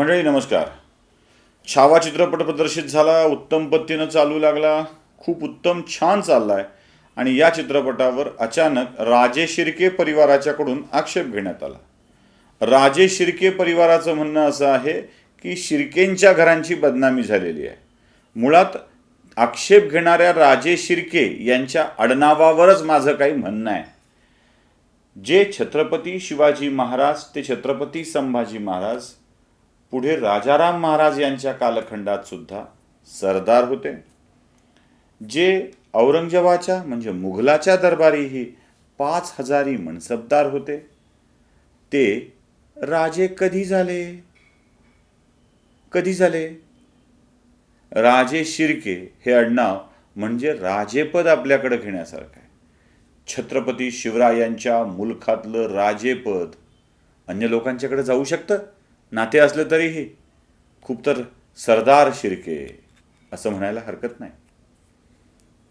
मंडळी नमस्कार. छावा चित्रपट प्रदर्शित झाला उत्तम पद्धतीनं चालू लागला खूप उत्तम छान चाललाय. आणि या चित्रपटावर अचानक राजे शिर्के परिवाराच्याकडून आक्षेप घेण्यात आला. राजे शिर्के परिवाराचं म्हणणं असं आहे की शिर्केंच्या घरांची बदनामी झालेली आहे. मुळात आक्षेप घेणाऱ्या राजे शिर्के यांच्या आडनावावरच माझं काही म्हणणं आहे. जे छत्रपती शिवाजी महाराज ते छत्रपती संभाजी महाराज पुढे राजाराम महाराज यांच्या कालखंडात सुद्धा सरदार होते. जे औरंगजेबाच्या म्हणजे मुघलाच्या दरबारीही पाच हजारी मनसबदार होते. ते राजे कधी झाले? कधी झाले? राजे शिर्के हे आडनाव म्हणजे राजेपद आपल्याकडे घेण्यासारखं आहे. छत्रपती शिवरायांच्या मुलखातलं राजेपद अन्य लोकांच्याकडे जाऊ शकतं? नाते असलं तरीही खूप तर सरदार शिर्के असं म्हणायला हरकत नाही.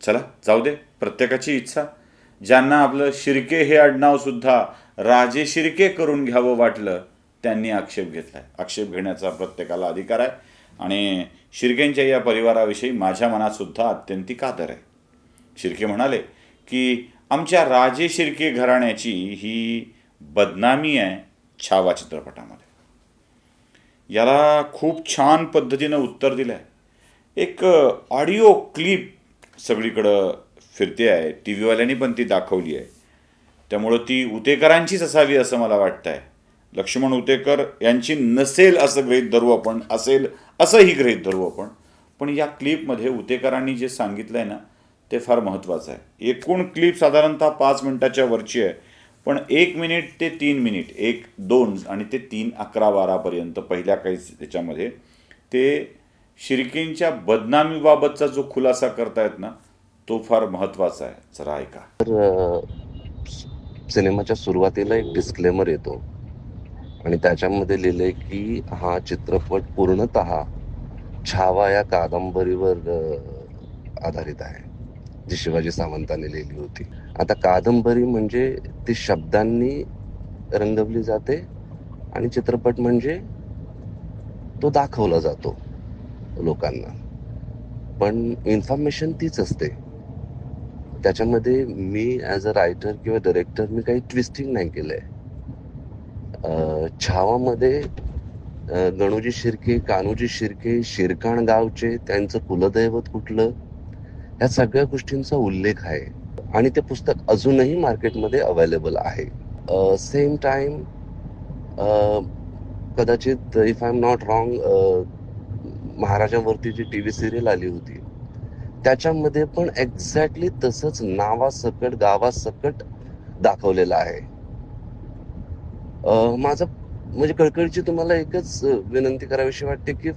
चला जाऊ दे. प्रत्येकाची इच्छा. ज्यांना आपलं शिर्के हे आडनावसुद्धा राजे शिर्के करून घ्यावं वाटलं त्यांनी आक्षेप घेतला आहे आक्षेप घेण्याचा प्रत्येकाला अधिकार आहे. आणि शिर्केंच्या या परिवाराविषयी माझ्या मनातसुद्धा अत्यंतिक आदर आहे. शिर्के म्हणाले की आमच्या राजे शिर्के घराण्याची ही बदनामी आहे छावा चित्रपटामध्ये. याला खूप छान पद्धतीनं उत्तर दिलं आहे एक ऑडिओ क्लिप सगळीकडं फिरते आहे. टी व्हीवाल्यांनी पण ती दाखवली आहे. त्यामुळं ती उतेकरांचीच असावी असं मला वाटतं आहे लक्ष्मण उतेकर यांची नसेल असं गृहीत धरू आपण असेल असंही गृहीत धरू आपण पण या क्लिपमध्ये उतेकरांनी जे सांगितलं आहे ना ते फार महत्त्वाचं आहे. एकूण क्लिप साधारणतः पाच मिनटाच्या वरची आहे. पण एक मिनिट ते तीन मिनिट एक दोन आणि ते तीन अकरा बारापर्यंत पहिल्या काही त्याच्यामध्ये ते शिर्केंच्या बदनामीबाबतचा जो खुलासा करतायत ना तो फार महत्त्वाचा आहे. जरा ऐका. तर सिनेमाच्या सुरुवातीला एक डिस्क्लेमर येतो. आणि त्याच्यामध्ये लिहिले की हा चित्रपट पूर्णत छावा या कादंबरीवर आधारित आहे. जी शिवाजी सावंतांनी लिहिली होती. आता कादंबरी म्हणजे ती शब्दांनी रंगवली जाते आणि चित्रपट म्हणजे तो दाखवला जातो लोकांना. पण इन्फॉर्मेशन तीच असते. त्याच्यामध्ये मी ॲज अ रायटर किंवा डायरेक्टर मी काही ट्विस्टिंग नाही केलंय. आहे छावामध्ये गणूजी शिर्के कान्होजी शिर्के शिरकाण गावचे त्यांचं कुलदैवत कुठलं? ह्या सगळ्या गोष्टींचा उल्लेख आहे. आणि ते पुस्तक अजूनही मार्केटमध्ये अवेलेबल आहे. सेम टाइम कदाचित if I am not wrong महाराजांवरती जी टी व्ही सिरियल आली होती त्याच्यामध्ये पण एक्झॅक्टली तसंच नावासकट गावासकट दाखवलेलं आहे. माझं म्हणजे कळकळीची तुम्हाला एकच विनंती करावीशी वाटते की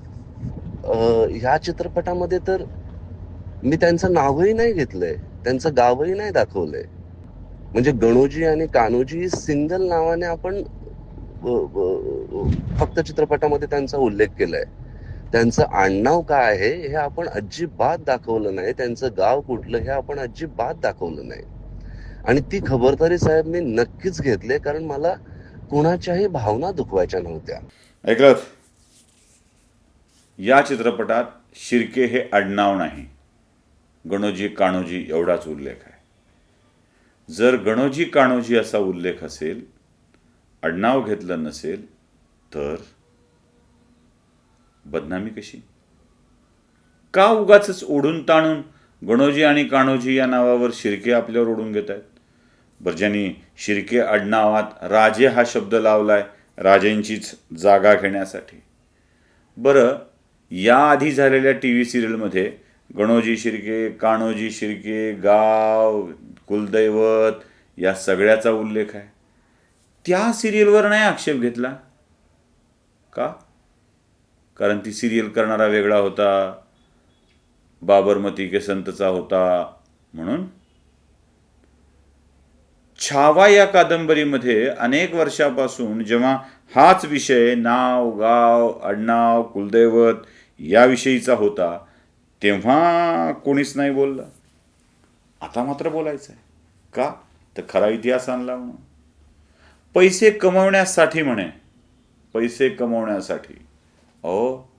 ह्या चित्रपटामध्ये तर मी त्यांचं नावही नाही घेतलंय. त्यांचं गावही नाही दाखवलंय. म्हणजे गणोजी आणि कान्होजी सिंगल नावाने आपण फक्त चित्रपटामध्ये त्यांचा उल्लेख केलाय. त्यांचं आडनाव काय आहे हे आपण अजिबात दाखवलं नाही. त्यांचं गाव कुठलं हे आपण अजिबात दाखवलं नाही. आणि ती खबरदारी साहेब मी नक्कीच घेतले कारण मला कुणाच्याही भावना दुखवायच्या नव्हत्या. ऐकलं? या चित्रपटात शिर्के हे आडनाव नाही. गणोजी काणोजी एवढाच उल्लेख आहे. जर गणोजी काणोजी असा उल्लेख असेल आडनाव घेतलं नसेल तर बदनामी कशी? का उगाच ओढून ताणून गणोजी आणि कान्होजी या नावावर शिर्के आपल्यावर ओढून घेत आहेत? बरं ज्यांनी शिर्के आडनावात राजे हा शब्द लावलाय राजेंचीच जागा घेण्यासाठी. बरं याआधी झालेल्या टी व्ही सिरियलमध्ये गणोजी शिर्के कान्होजी शिर्के गाव कुलदैवत या सगळ्याचा उल्लेख आहे. त्या सिरियलवर नाही आक्षेप घेतला. का? कारण ती सिरियल करणारा वेगळा होता. बाबरमती के संतचा होता म्हणून. छावा या कादंबरीमध्ये अनेक वर्षापासून जेव्हा हाच विषय नाव गाव आडनाव कुलदैवत याविषयीचा होता तेव्हा कोणीच नाही बोललं. आता मात्र बोलायचं आहे का? तर खरा इतिहास आणला म्हणून. पैसे कमवण्यासाठी म्हणे. पैसे कमवण्यासाठी. अहो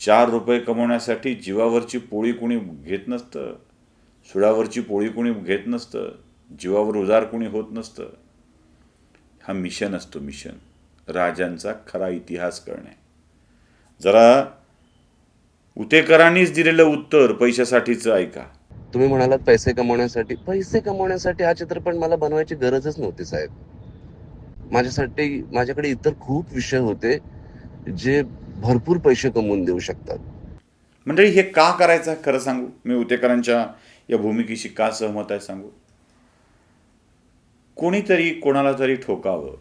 चार रुपये कमवण्यासाठी जीवावरची पोळी कुणी घेत नसतं. सुडावरची पोळी कुणी घेत नसतं. जीवावर उजार कुणी होत नसतं. हा मिशन असतो मिशन. राजांचा खरा इतिहास करणे जरा उतेकरांनीच दिलेलं उत्तर पैशासाठीचं ऐका. तुम्ही म्हणालात पैसे कमवण्यासाठी. पैसे कमवण्यासाठी हा चित्रपट मला बनवायची गरजच नव्हती साहेब. माझ्यासाठी माझ्याकडे इतर खूप विषय होते जे भरपूर पैसे कमवून देऊ शकतात. मंडळी हे का करायचं खरं सांगू? मी उतेकरांच्या या भूमिकेशी का सहमत आहे सांगू? कोणीतरी कोणाला तरी ठोकावं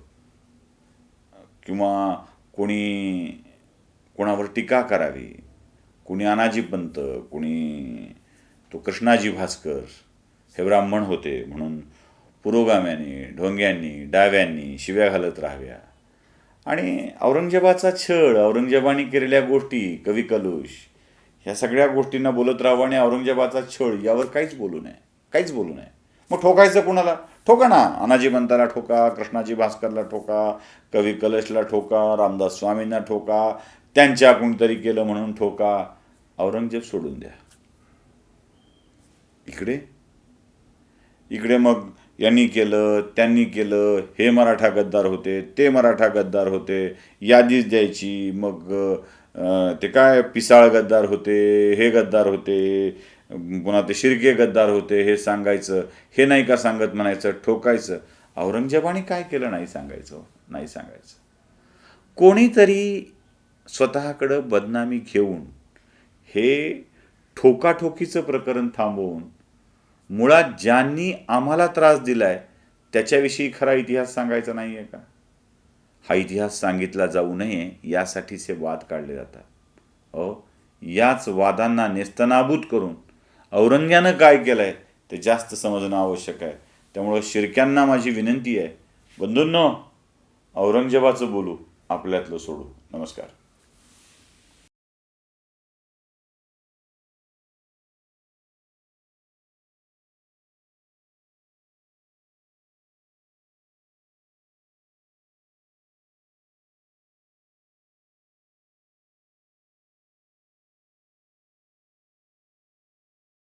किंवा कोणी कोणावर टीका करावी. कुणी अनाजी पंत कुणी तो कृष्णाजी भास्कर हे ब्राह्मण होते म्हणून पुरोगाम्यांनी ढोंग्यांनी डाव्यांनी शिव्या घालत राहाव्या. आणि औरंगजेबाचा छळ औरंगजेबाने केलेल्या गोष्टी कवी कलुष ह्या सगळ्या गोष्टींना बोलत राहावं आणि औरंगजेबाचा छळ यावर काहीच बोलू नये काहीच बोलू नये. मग ठोकायचं कुणाला? ठोका ना. अनाजी पंताला ठोका कृष्णाजी भास्करला ठोका कवी कलशला ठोका रामदास स्वामींना ठोका त्यांच्या कोणीतरी केलं म्हणून ठोका. औरंगजेब सोडून द्या. इकडे? इकडे मग यांनी केलं त्यांनी केलं हे मराठा गद्दार होते ते मराठा गद्दार होते यादीच द्यायची मग ते काय पिसाळ गद्दार होते हे गद्दार होते पुन्हा ते शिर्के गद्दार होते हे सांगायचं हे नाही का सांगत म्हणायचं ठोकायचं. औरंगजेबाने काय केलं नाही सांगायचं नाही सांगायचं. कोणीतरी स्वतःकडं बदनामी घेऊन हे ठोकाठोकीचं प्रकरण थांबवून मुळात ज्यांनी आम्हाला त्रास दिलाय त्याच्याविषयी खरा इतिहास सांगायचा नाही आहे का? हा इतिहास सांगितला जाऊ नये यासाठीच हे वाद काढले जातात. अहो याच वादांना नेस्तनाबूत करून औरंग्यानं काय केलं आहे ते जास्त समजणं आवश्यक आहे. त्यामुळं शिरक्यांना माझी विनंती आहे. बंधूंनो औरंगजेबाचं बोलू आपल्यातलं सोडू. नमस्कार.